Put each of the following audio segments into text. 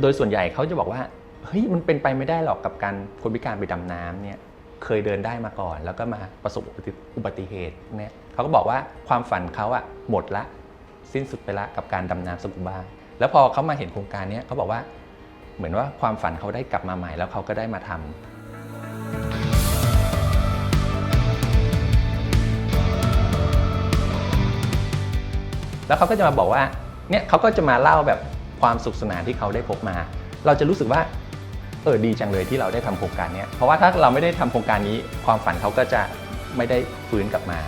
โดยส่วนใหญ่เขาจะบอกว่าเฮ้ยมันเป็นไปไม่ได้หรอกกับการคนพิการไปดำน้ำเนี่ยเคยเดินได้มาก่อน แล้วก็มาประสบอุบัติเหตุเนี่ยเขาก็บอกว่าความฝันเขาอะหมดละสิ้นสุดไปละกับการดำน้ำสกูบ้าแล้วพอเขามาเห็นโครงการเนี้ยเขาบอกว่าเหมือนว่าความฝันเขาได้กลับมาใหม่แล้วเขาก็ได้มาทำแล้วเขาก็จะมาบอกว่าเนี่ยเขาก็จะมาเล่าแบบ ความสุขสนานที่เขาได้พบมา เราจะรู้สึกว่าเออดีจังเลยที่เราได้ทำโครงการนี้เพราะว่าถ้าเราไม่ได้ทำโครงการนี้ ความฝันเขาก็จะไม่ได้ฟื้นกลับมา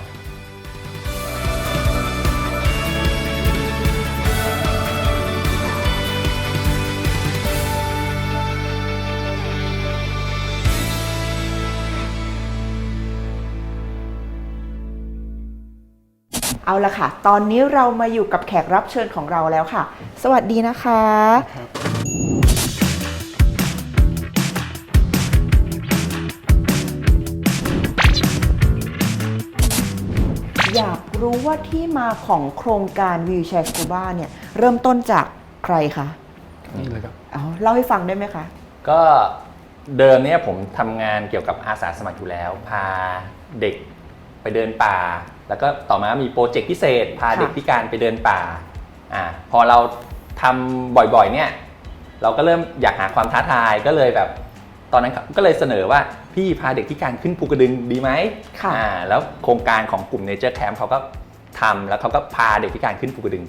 เอาละค่ะ ตอนนี้เรามาอยู่กับแขกรับเชิญของเราแล้วค่ะ สวัสดีนะคะ อยากรู้ว่าที่มาของโครงการวิวแชร์สกูบ้าเนี่ย เริ่มต้นจากใครคะนี่เลยครับเอาเล่าให้ฟังได้ไหมคะ ก็เดิมเนี่ยผมทำงานเกี่ยวกับอาสาสมัครอยู่แล้ว พาเด็กไปเดินป่าแล้วก็ต่อมามีโปรเจกต์พิเศษ พาค่ะเด็กพิการไปเดินป่าอ่าพอเราทำบ่อยๆเนี่ยเราก็เริ่มอยากหาความท้าทายก็เลยแบบ ตอนนั้นก็เลยเสนอว่าพี่พาเด็กพิการขึ้นภูกระดึงดีไหมค่ะอ่าแล้วโครงการของกลุ่ม Nature Camp เขาก็ทำแล้วเขาก็พาเด็กพิการขึ้นภูกระดึง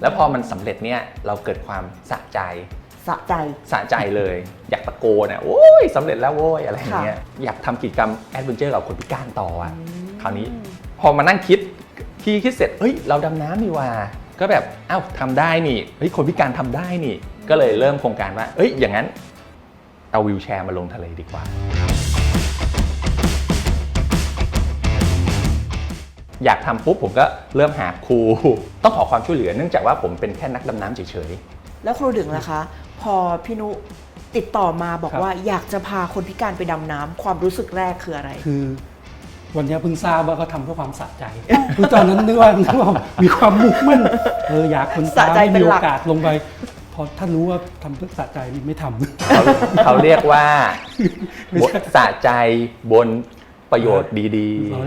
แล้วพอมันสำเร็จเนี่ยเราเกิดความสะใจสะใจสะใจเลย อยากตะโกนอะโอ้ยสำเร็จแล้วโว้ยอะไรอย่างเงี้ยอยากทำกิจกรรมแอดเวนเจอร์กับคนพิการต่ออะคราวนี้ พอมานั่งคิดพี่คิดเสร็จเฮ้ยเราดำน้ำนี่ว่า ก็แบบเอ้าทำได้นี่เฮ้ยคนพิการทำได้นี่ ก็เลยเริ่มโครงการว่าเอ้ยอย่างนั้นเอาวิวแชร์มาลงทะเลดีกว่า อยากทำปุ๊บผมก็เริ่มหาครู ต้องขอความช่วยเหลือเนื่องจากว่าผมเป็นแค่นักดำน้ำเฉยๆ แล้วครูดึงล่ะคะ พอพี่นุติดต่อมาบอกครับว่าอยากจะพาคนพิการไปดำน้ำความรู้สึกแรกคืออะไร คือ วันนี้เพิ่งทราบว่าเขาทำเพื่อความสะใจคือตอนนั้นนึกว่านึกว่ามีความมุ่งมั่นเอออยากคนสะตาใจไม่เป็นมีหลัโอกกาสลงไป พอถ้ารู้ว่าทำเพื่อสะใจนี่ไม่ทำ เขาเขาเรียกว่าไม่บใช่ สะใจบนประโยชน์ดีเรา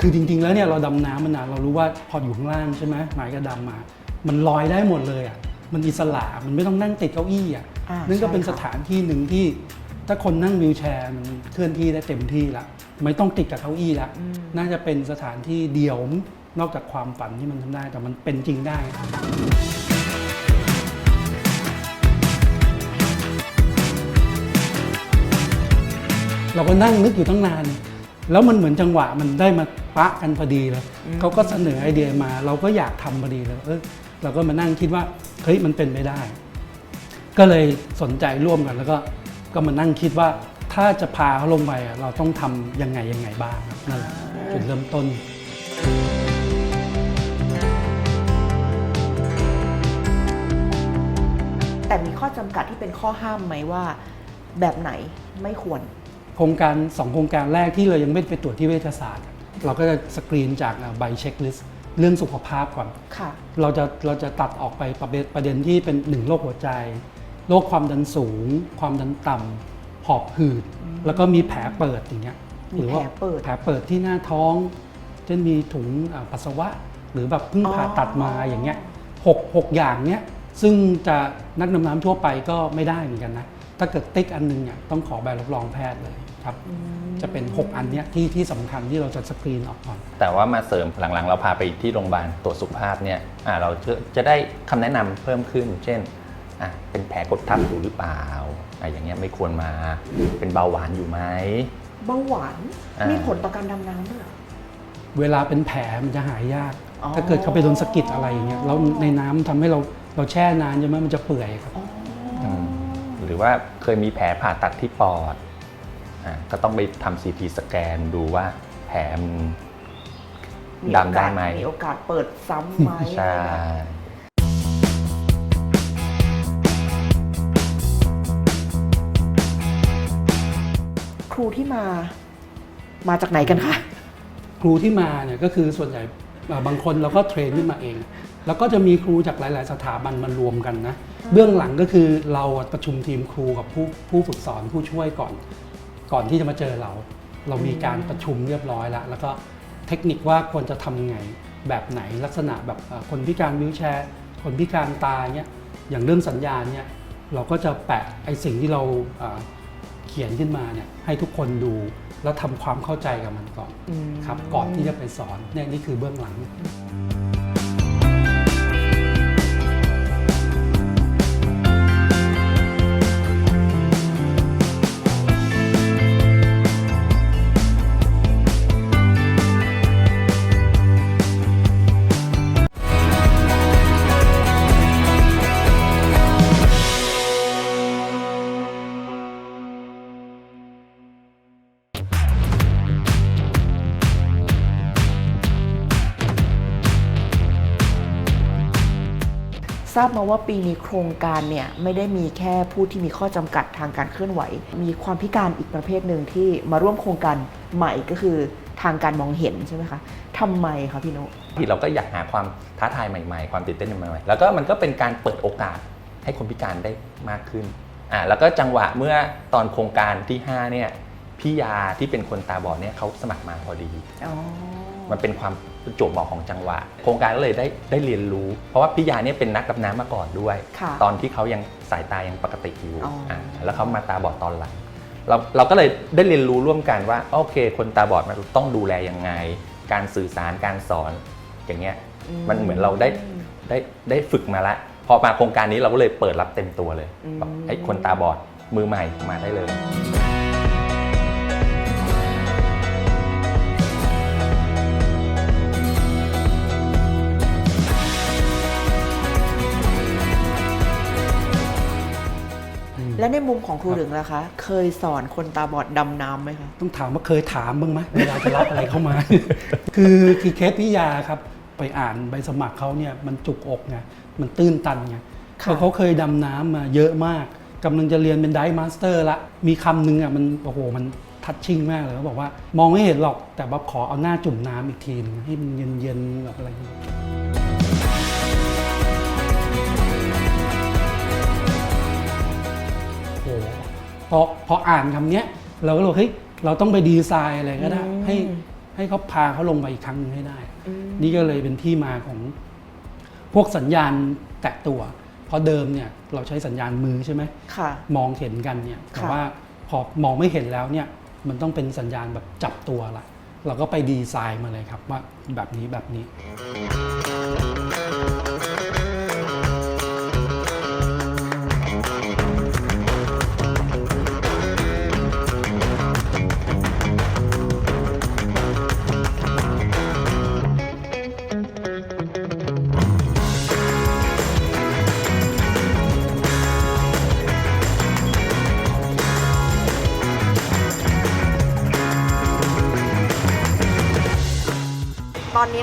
คือจริงๆ แล้วเนี่ยเราดำน้ำมานานเรารู้ว่าพออยู่ข้างล่างใช่ไหมหมายก็ดำมา มันลอยได้หมดเลยอะ มันอิสระมันไม่ต้องนั่งติดเก้าอี้อะอ่านั่นก็เป็นใช่สค่ะ ถานที่หนึ่งที่ ถ้าคนนั่งวีลแชร์มันเคลื่อนที่ได้เต็มที่ละไม่ต้องติดกับเก้าอี้ละน่าจะเป็นสถานที่เดียวนอกจากความฝันที่มันทำได้แต่มันเป็นจริงได้ เราก็นั่งนึกอยู่ตั้งนาน แล้วมันเหมือนจังหวะมันได้มาปะกันพอดีเลยเขาก็เสนอไอเดียมา เราก็อยากทำพอดีเลย เออ เราก็มานั่งคิดว่าเฮ้ยมันเป็นไปได้ ก็เลยสนใจร่วมกันแล้วก็ก็มานั่งคิดว่าถ้าจะพาเขาลงไปอะเราต้องทำยังไงยังไงบ้างครับนั่นแหละจุดเริ่มต้นแต่มีข้อจำกัดที่เป็นข้อห้ามไหมว่า แบบไหนไม่ควร โครงการสองโครงการแรกที่เรายังไม่ไปตรวจที่เวชศาสตร์ เราก็จะสกรีนจากใบเช็คลิสต์ เรื่องสุขภาพก่อน ค่ะ เราจะเราจะตัดออกไปประเด็นประเด็นที่เป็นหนึ่งโรคหัวใจ โรคความดันสูง ความดันต่ำหอบหืด แล้วก็มีแผลเปิดอย่างเงี้ยมีแผลเปิด แผลเปิดที่หน้าท้องเช่นมีถุงอ่าปัสสาวะ หรือแบบเพิ่งอ๋อผ่าตัดมาอย่างเงี้ยหกหกอย่างเนี้ยซึ่งจะนักดำน้ำทั่วไปก็ไม่ได้เหมือนกันนะ ถ้าเกิดติ๊กอันหนึงเนี่ยต้องขอใบรับรองแพทย์เลย ครับ จะเป็น 6 อันเนี้ยที่ที่สำคัญที่เราจะสกรีนออกก่อนๆแต่ว่ามาเสริมหลังๆ เราพาไปที่โรงพยาบาลตรวจสุขภาพเนี่ยอ่าเราจะจะได้คำแนะนำเพิ่มขึ้น เช่นอะเป็นแผลกดทับอยู่หรือเปล่าอะอย่างเงี้ยไม่ควรมาเป็นเบาหวานอยู่ไหม เบาหวานอ่ามี มีผลต่อการดำน้ำด้วยเหรอ เวลาเป็นแผลมันจะหายยาก อ๋อ ถ้าเกิดเขาไปโดนสะกิดอะไรอย่างเงี้ยแล้วในน้ำทำให้เราเราแช่นานใช่ไหมมันจะเปื่อยครับมหรือว่าเคยมีแผลผ่าตัดที่ปอดอะ ก็ต้องไปทำซีทีสแกนดูว่าแผลมันมีดำได้ไหม มีโอกาสเปิดซ้ำไหมใช่อะไรแบบครูที่มา มาจากไหนกันคะโหรูที่มาเนี่ยก็คือส่วนใหญ่เอ่อบางคนเราก็เทรนขึ้นมาเอง แล้วก็จะมีครูจากหลาย ๆ สถาบันมารวมกันนะ เบื้องหลังก็คือเราประชุมทีมครูกับผู้ผู้ฝึกสอนผู้ช่วยก่อน ก่อนที่จะมาเจอเรา เรามีการประชุมเรียบร้อยแล้ว แล้วก็เทคนิคว่าควรจะทำยังไงแบบไหนลักษณะแบบเอ่อคนพิการวิวแชร์ คนพิการตาเนี่ยอย่างเรื่องสัญญาณเนี่ยเราก็จะแปะไอสิ่งที่เราเอ่อเขียนขึ้นมาเนี่ยให้ทุกคนดูแล้วทำความเข้าใจกับมันก่อนอืมครับก่อนที่จะไปสอนเนี่ยนี่คือเบื้องหลัง ทราบมาว่าปีนี้โครงการเนี่ยไม่ได้มีแค่ผู้ที่มีข้อจำกัดทางการเคลื่อนไหว มีความพิการอีกประเภทหนึ่งที่มาร่วมโครงการใหม่ก็คือทางการมองเห็นใช่ไหมคะทำไมคะพี่นุที่เราก็อยากหาความท้าทายใหม่ๆ ความตื่นเต้นใหม่ๆ แล้วก็มันก็เป็นการเปิดโอกาสให้คนพิการได้มากขึ้นอ่าแล้วก็จังหวะเมื่อตอนโครงการที่ 5 เนี่ยพี่ยาที่เป็นคนตาบอดเนี่ยเขาสมัครมาพอดีอ๋อมันเป็นความ ประจวบเหมาะของจังหวะ โครงการก็เลยได้ได้เรียนรู้ เพราะว่าพี่ยาเนี่ยเป็นนักดำน้ำมาก่อนด้วย ค่ะตอนที่เขายังสายตายังปกติอยู่อ๋ออ่าแล้วเขามาตาบอดตอนหลังเราเราก็เลยได้เรียนรู้ร่วมกันว่าโอเค คนตาบอดมันต้องดูแลยังไง การสื่อสารการสอนอย่างเงี้ย มันเหมือนเราได้ ได้ได้ฝึกมาแล้วพอมาโครงการนี้เราก็เลยเปิดรับเต็มตัวเลยอืมแบบไอ้คนตาบอดมือใหม่มาได้เลย และในมุมของครูหลึงล่ะคะ เคยสอนคนตาบอดดำน้ำไหมคะ ต้องถามว่าเคยถามบ้างไหมเวลาจะรับอะไรเข้ามา คือคือเคสพิยาครับ ไปอ่านใบสมัครเขาเนี่ยมันจุกอกไงมันตื้นตันไงค่ะเพราะเขาเคยดำน้ำมาเยอะมากกำลังจะเรียนเป็นไดฟ์มาสเตอร์ละมีคำหนึงอะมันโอ้โหมันทัชชิ่งมากเลยเขาบอกว่ามองไม่เห็นหรอกแต่ว่าขอเอาหน้าจุ่มน้ำอีกทีนึงให้มันเย็นๆแบบอะไรอย่างเงี้ย พอพออ่านคำเนี้ยเราก็เลยเฮ้ยเราต้องไปดีไซน์อะไรก็ได้ อืม ให้ให้เขาพาเขาลงไปอีกครั้งหนึงให้ได้ อืม นี่ก็เลยเป็นที่มาของพวกสัญญาณแตะตัว เพราะเดิมเนี่ยเราใช้สัญญาณมือใช่ไหม ค่ะ มองเห็นกันเนี่ยแต่ค่ะ ว่าพอมองไม่เห็นแล้วเนี่ยมันต้องเป็นสัญญาณแบบจับตัวละเราก็ไปดีไซน์มาเลยครับว่าแบบนี้แบบนี้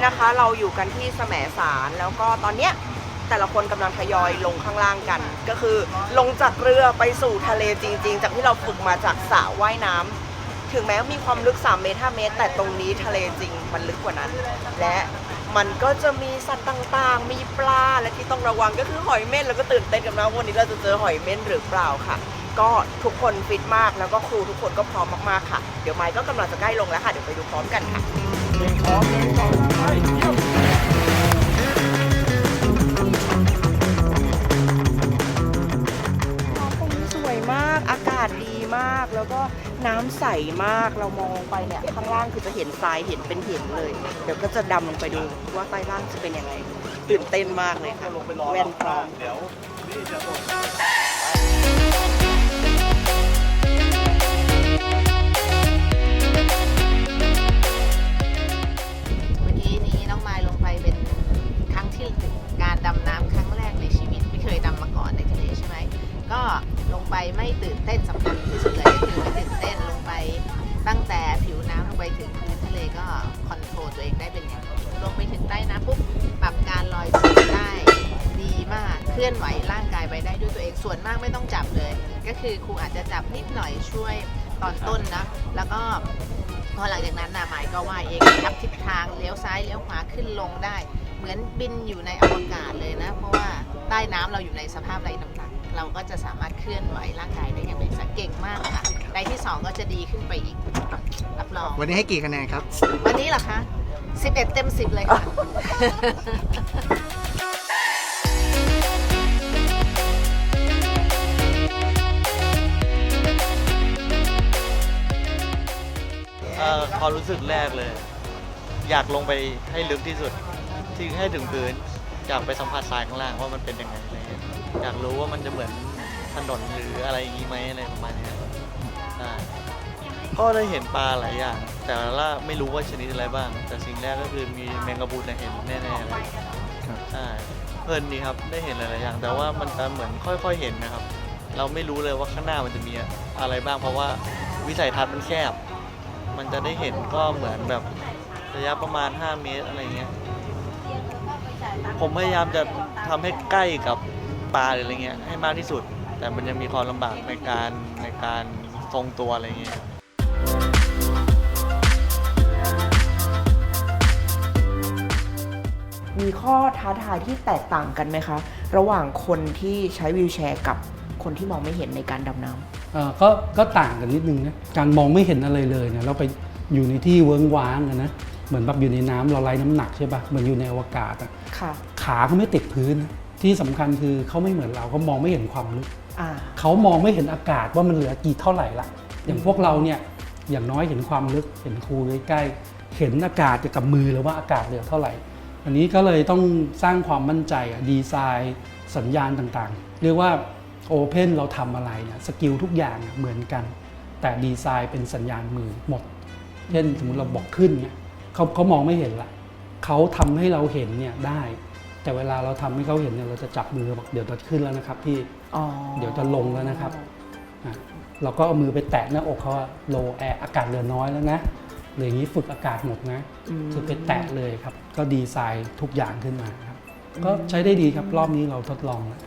นะคะเราอยู่กันที่แสมสารแล้วก็ตอนเนี้ยแต่ละคนกำลังทยอยลงข้างล่างกัน ก็คือลงจากเรือไปสู่ทะเลจริง ๆ จากที่เราฝึกมาจากสระว่ายน้ำถึงแม้มีความลึก 3 เมตร 5 เมตร แต่ตรงนี้ทะเลจริงมันลึกกว่านั้น และมันก็จะมีสัตว์ต่างๆ มีปลาและที่ต้องระวังก็คือหอยเม่นแล้วก็ตื่นเต้นกันนะวันนี้เราจะเจอหอยเม่นหรือเปล่าค่ะ ก็ทุกคนฟิตมากแล้วก็ครูทุกคนก็พร้อมมากๆค่ะ เดี๋ยวไมค์ก็กำลังจะใกล้ลงแล้วค่ะ เดี๋ยวไปดูพร้อมกันค่ะตรงนี้สวยมากอากาศดีมากแล้วก็น้ำใสมากเรามองไปเนี่ยข้างล่างคือจะเห็นทรายเห็นเป็นหินเลย เดี๋ยวก็จะดำลงไปดูว่าใต้ล่างจะเป็นยังไงตื่นเต้นมากเลยค่ะแว่นพร้อมเมื่ ไปไม่ตื่นเต้นสำคัญที่สุดเลยก็คือไม่ตื่นเต้นลงไป ตั้งแต่ผิวน้ำลงไปถึงพื้นทะเลก็คอนโทรลตัวเองได้เป็นอย่างดีลงไปถึงใต้น้ำปุ๊บปรับการลอยตัวได้ดีมากเคลื่อนไหวร่างกายไปได้ด้วยตัวเองส่วนมากไม่ต้องจับเลย ก็คือครูอาจจะจับนิดหน่อยช่วยตอนต้นนะแล้วก็พอหลังจากนั้นนะหมายก็ว่ายเองทับทิศทางเลี้ยวซ้ายเลี้ยวขวาขึ้นลงได้ เหมือนบินอยู่ในอวกาศเลยนะ เพราะว่าใต้น้ำเราอยู่ในสภาพไร้น้ำหนัก เราก็จะสามารถเคลื่อนไหวร่างกายได้อย่างเป็นสักเก่งมากค่ะในที่สองก็จะดีขึ้นไปอีกรับรองวันนี้ให้กี่คะแนนครับ วันนี้เหรอคะ 11 เต็ม 10 เลยค่ะ เอ่อความรู้สึกแรกเลย อยากลงไปให้ลึกที่สุด ที่ให้ถึงพื้น อยากไปสัมผัสทรายข้างล่างว่ามันเป็นยังไงอะไรเงี้ย อยากรู้ว่ามันจะเหมือนถนนหรืออะไรอย่างนี้ไหมอะไรประมาณเนี้ยใช่ก็ได้เห็นปลาหลายอย่าง แต่ละไม่รู้ว่าชนิดอะไรบ้าง แต่สิ่งแรกก็คือมีแมงกะพรุนเห็นแน่ๆเลยครับใช่เพลินดีครับได้เห็นหลายๆอย่าง แต่ว่ามันจะเหมือนค่อยๆเห็นนะครับ เราไม่รู้เลยว่าข้างหน้ามันจะมีอะไรบ้าง เพราะว่าวิสัยทัศน์มันแคบ มันจะได้เห็นก็เหมือนแบบระยะประมาณ 5 เมตรอะไรเงี้ย ผมพยายามจะทำให้ใกล้กับ ปลาหรืออะไรเงี้ยให้มากที่สุด แต่มันยังมีความลำบากในการในการทรงตัวอะไรเงี้ยมีข้อท้าทายที่แตกต่างกันไหมคะ ระหว่างคนที่ใช้วีลแชร์กับคนที่มองไม่เห็นในการดำน้ำเอ่อก็ก็ต่างกันนิดนึงนะการมองไม่เห็นอะไรเลยเนี่ยเราไปอยู่ในที่เวิ้งว้างอะนะเหมือนแบบอยู่ในน้ำเราไร้น้ำหนักใช่ปะเหมือนอยู่ในอวกาศอะค่ะ ขาเขาไม่ติดพื้นนะ ที่สำคัญคือเขาไม่เหมือนเราเขามองไม่เห็นความลึกอ่าเขามองไม่เห็นอากาศว่ามันเหลือกี่เท่าไหร่ละอย่างพวกเราเนี่ยอย่างน้อยเห็นความลึกเห็นคูใกล้ๆเห็นอากาศกับมือเลยว่าอากาศเหลือเท่าไหร่ อันนี้ก็เลยต้องสร้างความมั่นใจอะดีไซน์สัญญาณต่างๆ เรียกว่าโอเพนเราทำอะไรเนี่ยสกิลทุกอย่างอะเหมือนกัน แต่ดีไซน์เป็นสัญญาณมือหมดเช่นสมมติเราบอกขึ้นเนี่ยเขาเขามองไม่เห็นละเขาทำให้เราเห็นเนี่ยได้ แต่เวลาเราทำให้เขาเห็นเนี่ยเราจะจับมือบอกเดี๋ยวจะขึ้นแล้วนะครับพี่อ๋อเดี๋ยวจะลงแล้วนะครับอะเราก็เอามือไปแตะหน้าอกเขาโลแอร์อากาศเหลือน้อยแล้วนะหรืออย่างนี้ฝึกอากาศหมดนะมคือไปแตะเลยครับ ก็ดีไซน์ทุกอย่างขึ้นมาครับ ก็ใช้ได้ดีครับรอบนี้เราทดลองแล้ว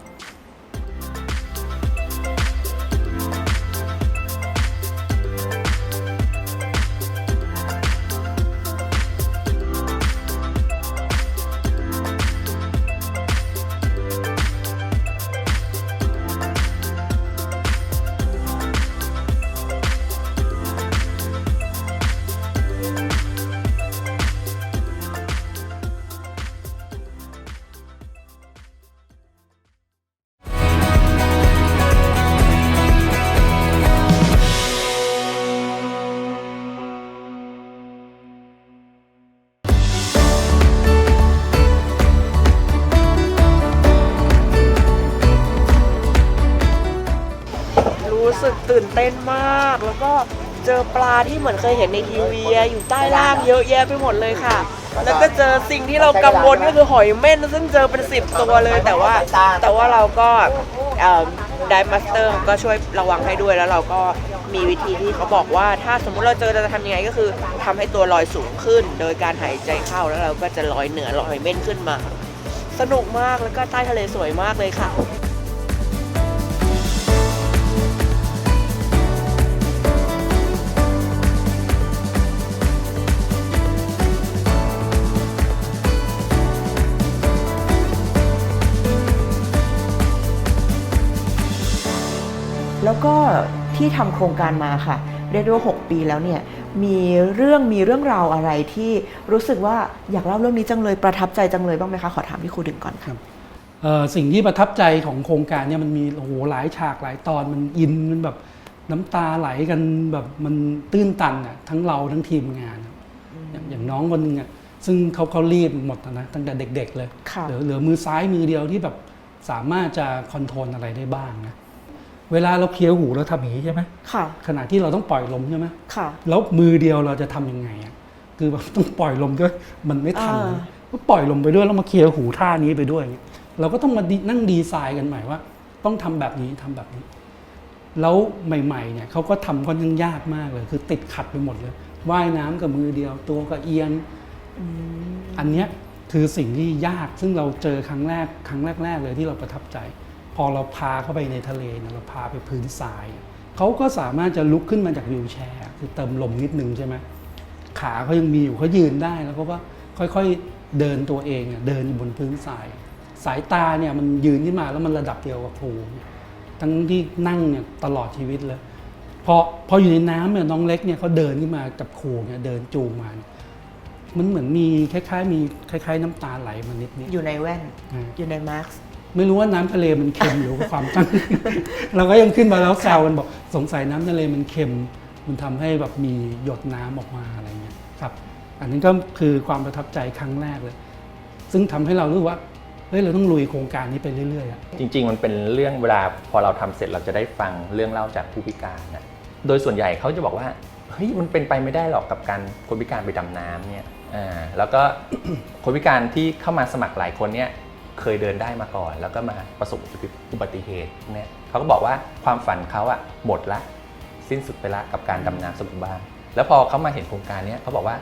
เต้นมาก แล้วก็เจอปลาที่เหมือนเคยเห็นในทีวีอยู่ใต้ล่างเยอะแยะไปหมดเลยค่ะ แล้วก็เจอสิ่งที่เรากังวลก็คือหอยเม่นซึ่งเจอเป็นสิบตัวเลยแต่ว่าแต่ว่าเราก็ไดมาสเตอร์ก็ช่วยระวังให้ด้วยแล้วเราก็มีวิธีที่เขาบอกว่าถ้าสมมุติเราเจอเราจะทำยังไงก็คือทำให้ตัวลอยสูงขึ้น โดยการหายใจเข้าแล้วเราก็จะลอยเหนือลอยเม่นขึ้นมา สนุกมากแล้วก็ใต้ทะเลสวยมากเลยค่ะ แล้วก็ที่ทำโครงการมาค่ะเรียกได้ว่า 6 ปีแล้วเนี่ยมีเรื่องมีเรื่องราวอะไรที่รู้สึกว่าอยากเล่าเรื่องนี้จังเลยประทับใจจังเลยบ้างไหมคะขอถามที่ครูดึงก่อนค่ะเอ่อสิ่งที่ประทับใจของโครงการเนี่ยมันมีโอ้โหหลายฉากหลายตอนมันอินมันแบบน้ำตาไหลกันแบบมันตื้นตันอะทั้งเราทั้งทีมงานอะอย่างอย่างน้องคนหนึงอะซึ่งเขาเขารีบหมดอะนะตั้งแต่เด็ก ๆ เลย ค่ะ เหลือเหลือมือซ้ายมือเดียวที่แบบสามารถจะคอนโทรลอะไรได้บ้างนะ เวลาเราเคี้ยวหูเราทำอย่างนี้ใช่ไหมค่ะ ขณะที่เราต้องปล่อยลมใช่ไหมค่ะ แล้วมือเดียวเราจะทำยังไงอะคือแบบต้องปล่อยลมด้วยมันไม่ทันอ่า ก็ปล่อยลมไปด้วยแล้วมาเคลียร์หูท่านี้ไปด้วยเราก็ต้องมาดีนั่งดีไซน์กันใหม่ว่า ต้องทำแบบนี้ทำแบบนี้ แล้วใหม่ๆเนี่ยเขาก็ทำค่อนข้างยากมากเลย คือติดขัดไปหมดเลยว่ายน้ำกับมือเดียวตัวก็เอียงอันเนี้ยคือสิ่งที่ยากซึ่งเราเจอครั้งแรกครั้งแรก ๆ เลยที่เราประทับใจ พอเราพาเข้าไปในทะเลเนี่ยเราพาไปพื้นทรายเขาก็สามารถจะลุกขึ้นมาจากวิวแชร์ คือเติมลมนิดนึงใช่ไหมขาเขายังมีอยู่เขายืนได้แล้วเขาก็ค่อยๆเดินตัวเองอะเดินอยู่บนพื้นทราย สายตาเนี่ยมันยืนขึ้นมาแล้วมันระดับเดียวกับครูทั้งที่นั่งเนี่ยตลอดชีวิตเลยพอพออยู่ในน้ำเนี่ยน้องเล็กเนี่ยเขาเดินขึ้นมากับครูเนี่ยเดินจูงมาเนี่ยมันเหมือนมีคล้ายๆ มีคล้าย ๆ น้ำตาไหลมานิดนิดอยู่ในแว่นอ่าอยู่ในมาร์ค ไม่รู้ว่าน้ำทะเลมันเค็มหรือว่าความตั้งเราก็ยังขึ้นมาแล้วแซวกันบอกสงสัยน้ำทะเลมันเค็ม มันทำให้แบบมีหยดน้ำออกมาอะไรเงี้ยครับ อันนี้ก็คือความประทับใจครั้งแรกเลย ซึ่งทำให้เรารู้ว่าเฮ้ยเราต้องลุยโครงการนี้ไปเรื่อยๆจริง ๆ มันเป็นเรื่องเวลาพอเราทำเสร็จเราจะได้ฟังเรื่องเล่าจากผู้พิการนะโดยส่วนใหญ่เขาจะบอกว่าเฮ้ยมันเป็นไปไม่ได้หรอกกับการคนพิการไปดำน้ำเนี่ยอ่าแล้วก็คนพิการที่เข้ามาสมัครหลายคนเนี่ย เคยเดินได้มาก่อน แล้วก็มาประสบอุบัติเหตุเนี่ยเขาก็บอกว่าความฝันเขาอะหมดละสิ้นสุดไปละกับการดำน้ำสมุทรบ้านแล้วพอเขามาเห็นโครงการเนี้ยเขาบอกว่า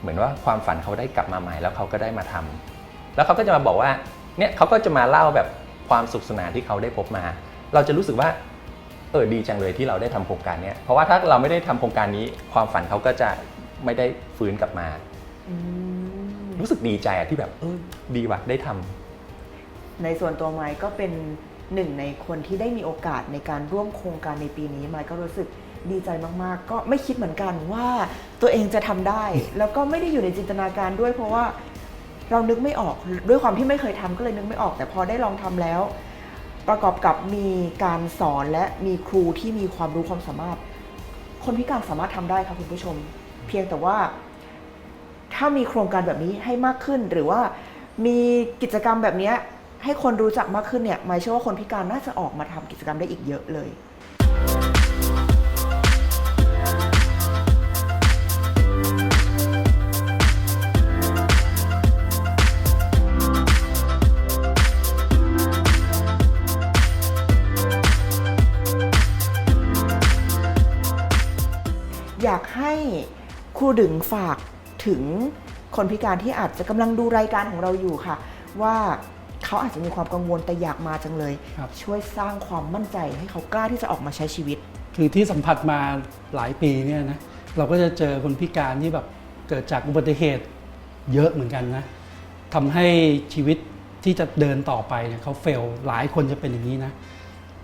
เหมือนว่าความฝันเขาได้กลับมาใหม่แล้วเขาก็ได้มาทำแล้วเขาก็จะมาบอกว่าเนี่ยเขาก็จะมาเล่าแบบความสุขสนานที่เขาได้พบมา เราจะรู้สึกว่าเออดีจังเลยที่เราได้ทำโครงการเนี้ยเพราะว่าถ้าเราไม่ได้ทำโครงการนี้ ความฝันเขาก็จะไม่ได้ฟื้นกลับมา รู้สึกดีใจอะที่แบบเออดีว่ะได้ทำ ในส่วนตัวไมค์ก็เป็นหนึ่งในคนที่ได้มีโอกาสในการร่วมโครงการในปีนี้ไมค์ก็รู้สึกดีใจมากๆ ก็ไม่คิดเหมือนกันว่าตัวเองจะทำได้ แล้วก็ไม่ได้อยู่ในจินตนาการด้วย เพราะว่าเรานึกไม่ออกด้วยความที่ไม่เคยทำก็เลยนึกไม่ออก แต่พอได้ลองทำแล้ว ประกอบกับมีการสอนและมีครูที่มีความรู้ความสามารถ คนพิการสามารถทำได้ค่ะคุณผู้ชม เพียงแต่ว่าถ้ามีโครงการแบบนี้ให้มากขึ้นหรือว่ามีกิจกรรมแบบเนี้ย ให้คนรู้จักมากขึ้นเนี่ยหมายเชื่อว่าคนพิการน่าจะออกมาทำกิจกรรมได้อีกเยอะเลยอยากให้ครูดึงฝากถึงคนพิการที่อาจจะกำลังดูรายการของเราอยู่ค่ะ ว่า เขาอาจจะมีความกังวลแต่อยากมาจังเลย ครับ ช่วยสร้างความมั่นใจให้เขากล้าที่จะออกมาใช้ชีวิต คือที่สัมผัสมาหลายปีเนี่ยนะเราก็จะเจอคนพิการที่แบบเกิดจากอุบัติเหตุเยอะเหมือนกันนะทำให้ชีวิตที่จะเดินต่อไปเนี่ยเขาเฟลหลายคนจะเป็นอย่างนี้นะ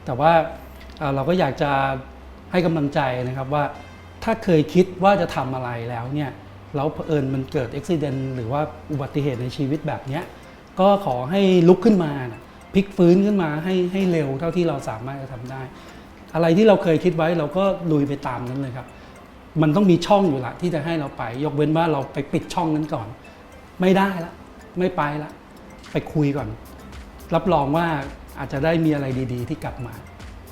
แต่ว่าเอ่อเราก็อยากจะให้กำลังใจนะครับว่าถ้าเคยคิดว่าจะทำอะไรแล้วเนี่ยแล้วเผอิญมันเกิดอุบิเหตุหรือว่าอุบัติเหตุในชีวิตแบบเนี้ย ก็ขอให้ลุกขึ้นมานะพลิกฟื้นขึ้นมาให้ให้เร็วเท่าที่เราสามารถจะทำได้ อะไรที่เราเคยคิดไว้เราก็ลุยไปตามนั้นเลยครับ มันต้องมีช่องอยู่ละที่จะให้เราไป ยกเว้นว่าเราไปปิดช่องนั้นก่อน ไม่ได้ละไม่ไปละไปคุยก่อน รับรองว่าอาจจะได้มีอะไรดี ๆ ที่กลับมา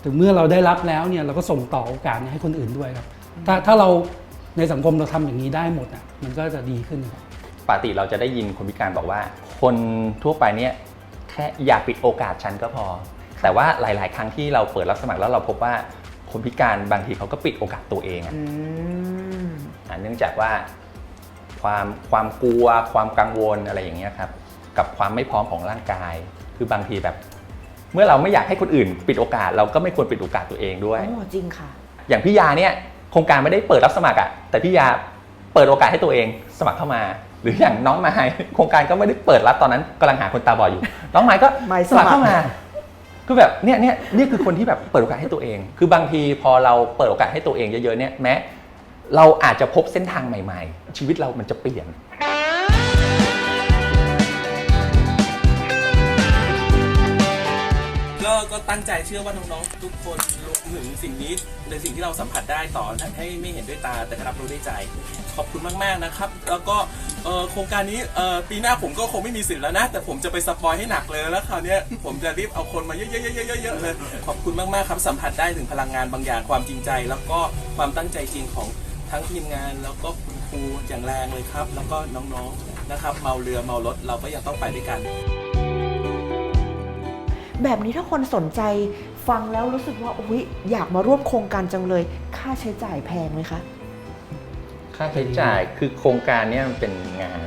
ถึงเมื่อเราได้รับแล้วเนี่ยเราก็ส่งต่อโอกาสนี้ให้คนอื่นด้วยครับ ถ้าถ้าเราในสังคมเราทำอย่างนี้ได้หมดอะมันก็จะดีขึ้นครับปกติเราจะได้ยินคนพิการบอกว่า คนทั่วไปเนี่ยแค่อย่าปิดโอกาสฉันก็พอ แต่ว่าหลาย ๆ ครั้งที่เราเปิดรับสมัครแล้วเราพบว่าคนพิการบางทีเขาก็ปิดโอกาสตัวเองอะอืมอ่าเนื่องจากว่าความความกลัวความกังวลอะไรอย่างเงี้ยครับ กับความไม่พร้อมของร่างกาย คือบางทีแบบ เมื่อเราไม่อยากให้คนอื่น ปิดโอกาสเราก็ไม่ควรปิดโอกาสตัวเองด้วยโอ้จริงค่ะ อย่างพี่ยาเนี่ยโครงการไม่ได้เปิดรับสมัครอะแต่พี่ยาเปิดโอกาสให้ตัวเองสมัครเข้ามา หรืออย่างน้องไม้โครงการก็ไม่ได้เปิดรับตอนนั้นกำลังหาคนตาบอดอยู่ น้องไม้ก็ไม้สมัคร เข้าสมัมาครคือแบบเนี่ยเนี่ยนี่คือคนที่แบบเปิดโอกาสให้ตัวเอง คือบางทีพอเราเปิดโอกาสให้ตัวเองเยอะๆเนี่ยแม้ เราอาจจะพบเส้นทางใหม่ ๆ ชีวิตเรามันจะเปลี่ยน ก็ตั้งใจเชื่อว่าน้องๆทุกคนรวมถึงสิ่งนี้ในสิ่งที่เราสัมผัสได้ต่อให้ไม่เห็นด้วยตาแต่รับรู้ด้วยใจ ขอบคุณมากๆนะครับ แล้วก็โครงการนี้ปีหน้าผมก็คงไม่มีสิทธิ์แล้วนะ แต่ผมจะไปสปอยให้หนักเลยแล้วคราวนี้ผมจะรีบเอาคนมาเยอะๆๆๆๆเลยขอบคุณมากๆครับสัมผัสได้ถึงพลังงานบางอย่างความจริงใจ แล้วก็ความตั้งใจจริงของทั้งทีมงานแล้วก็คุณครูอย่างแรงเลยครับ แล้วก็น้องๆนะครับ เมาเรือเมารถเราก็ยังต้องไปด้วยกัน แบบนี้ถ้าคนสนใจฟังแล้วรู้สึกว่าอุ๊ยอยากมาร่วมโครงการจังเลย ค่าใช้จ่ายแพงไหมคะ ค่าใช้จ่ายคือโครงการเนี้มันเป็นงาน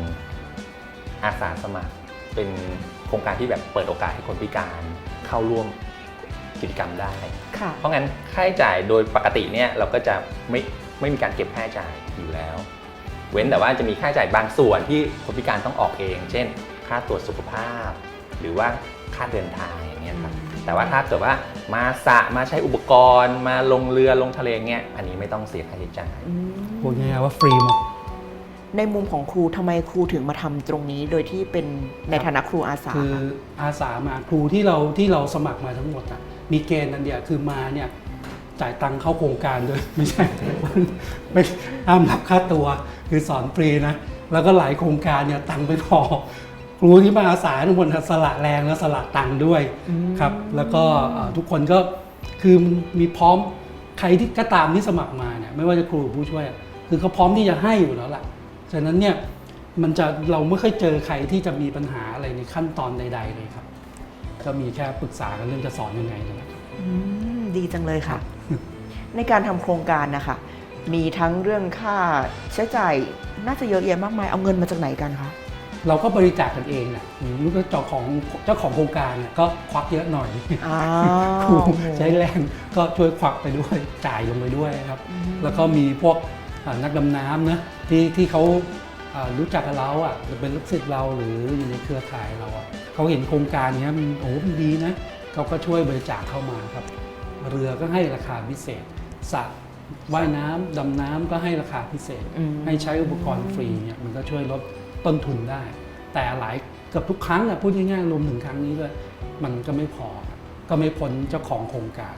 อาสาสมัคร เป็นโครงการที่แบบเปิดโอกาสให้คนพิการเข้าร่วมกิจกรรมได้ ค่ะ เพราะงั้นค่าใช้จ่ายโดยปกติเนี่ยเราก็จะไม่ไม่มีการเก็บค่าใช้จ่ายอยู่แล้ว เว้นแต่ว่าจะมีค่าใช้จ่ายบางส่วนที่คนพิการต้องออกเอง เช่น ค่าตรวจสุขภาพ หรือว่าค่าเดินทางอย่า งเงี้ยครับแต่ว่าถ้าเกิดว่ามาสระมาใช้อุปกรณ์ มาลงเรือลงทะเลเงี้ยอันนี้ไม่ต้องเสียค่าใช้จ่ายพูดง่ายๆว่าฟรีหมดในมุมของครูทำไมครูถึงมาทำตรงนี้ โดยที่เป็นในฐานะครูอาสาคือค่ะอาสามาครูที่เราที่เราสมัครมาทั้งหมดอะมีเกณฑ์อันเดียวคือมาเนี่ยจ่ายตังค์เข้าโครงการด้วยไม่ใช่ไม่ห้ามรับค่าตัว คือสอนฟรีนะ แล้วก็หลายโครงการเนี่ยตังค์ไม่พอ ครูที่มาอาสาทุกคนสละแรงและสละตังค์ด้วยครับ แล้วก็เอ่อทุกคนก็คือมันมีพร้อมใครที่ก็ตามที่สมัครมาเนี่ยไม่ว่าจะครูหรือผู้ช่วยอะคือเขาพร้อมที่จะให้อยู่แล้วล่ะฉะนั้นเนี่ยมันจะเราไม่ค่อยเจอใครที่จะมีปัญหาอะไรในขั้นตอนใด ๆ เลยครับ ก็มีแค่ปรึกษากันเรื่องจะสอนยังไงนั่นแหละอืมดีจังเลยค่ะ ในการทำโครงการนะคะมีทั้งเรื่องค่าใช้จ่ายน่าจะเยอะแยะมากมายเอาเงินมาจากไหนกันคะ เราก็บริจาคกันเองนะลูกเจ้าของเจ้าของโครงการเนี่ยก็ควักเยอะหน่อยอ้าครูวใช้แรงก็ช่วยควักไปด้วยจ่ายลงไปด้วยครับ แล้วก็มีพวกอ่านักดำน้ำนะที่ที่เขาอ่ารู้จักกับเราอะหรือเป็นลูกศิษย์เราหรืออยู่ในเครือข่ายเราอะเขาเห็นโครงการเนี้ยมันโอ้มันดีนะเขาก็ช่วยบริจาคเข้ามาครับ เรือก็ให้ราคาพิเศษสระว่ายน้ำดำน้ำก็ให้ราคาพิเศษอืมให้ใช้อุปกรณ์ฟรีเนี่ยมันก็ช่วยลด ต้นทุนได้ แต่หลายเกือบทุกครั้งอะพูดง่ายๆรวมถึงครั้งนี้ด้วยมันก็ไม่พอครับก็ไม่พ้นเจ้าของโครงการ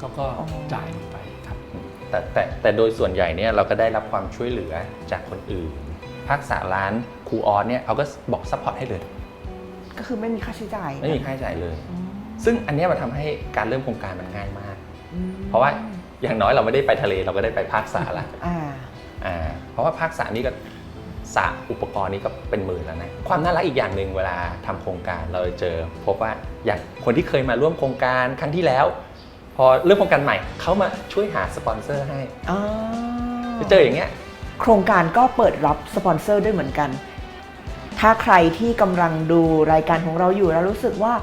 ก็ก็อ๋อจ่ายลงไปครับ แต่แต่แต่โดยส่วนใหญ่เนี่ยเราก็ได้รับความช่วยเหลือจากคนอื่นภาคษาร้านครูออสเนี่ยเขาก็บอกซัพพอร์ตให้เลย ก็คือไม่มีค่าใช้จ่ายไม่มีค่าใช้จ่ายเลยอืมซึ่งอันเนี้ยมันทำให้การเริ่มโครงการมันง่ายมาก อืมเพราะว่าอย่างน้อยเราไม่ได้ไปทะเลเราก็ได้ไปภาคษาละอ่า อ่าเพราะว่าภาคษานี่ก็ สระอุปกรณ์นี่ก็เป็นหมื่นแล้วนะ ความน่ารักอีกอย่างหนึ่งเวลาทำโครงการเราจะเจอ พบว่าอย่างคนที่เคยมาร่วมโครงการครั้งที่แล้ว พอเริ่มโครงการใหม่เขามาช่วยหาสปอนเซอร์ให้อ๋อจะเจออย่างเงี้ยโครงการก็เปิดรับสปอนเซอร์ด้วยเหมือนกัน ถ้าใครที่กำลังดูรายการของเราอยู่แล้วรู้สึกว่า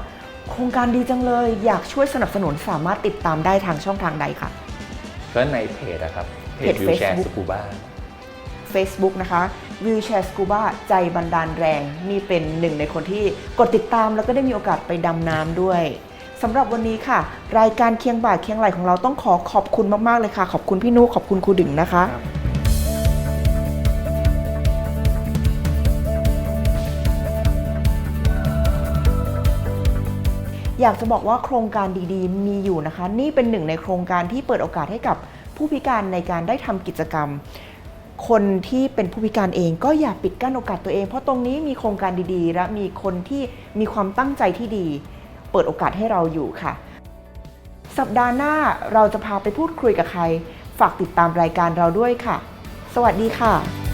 โครงการดีจังเลยอยากช่วยสนับสนุนสามารถติดตามได้ทางช่องทางใดค่ะก็ในเพจนะครับเพเพจจวิวแชร์ Facebook สกูบ้า Facebook นะคะ Wheelchair Scuba ใจบันดาลแรง นี่เป็นหนึ่งในคนที่กดติดตามแล้วก็ได้มีโอกาสไปดำน้ำด้วยสำหรับวันนี้ค่ะ รายการเคียงบ่าเคียงไหลของเราต้องขอขอบคุณมากๆเลยค่ะ ขอบคุณพี่นุขอบคุณครูดึงนะคะครับอยากจะบอกว่าโครงการดีๆ มีอยู่นะคะ นี่เป็นหนึ่งในโครงการที่เปิดโอกาสให้กับผู้พิการในการได้ทำกิจกรรม คนที่เป็นผู้พิการเองก็อย่าปิดกั้นโอกาสตัวเอง เพราะตรงนี้มีโครงการดีๆ และมีคนที่มีความตั้งใจที่ดี เปิดโอกาสให้เราอยู่ค่ะ สัปดาห์หน้าเราจะพาไปพูดคุยกับใคร ฝากติดตามรายการเราด้วยค่ะ สวัสดีค่ะ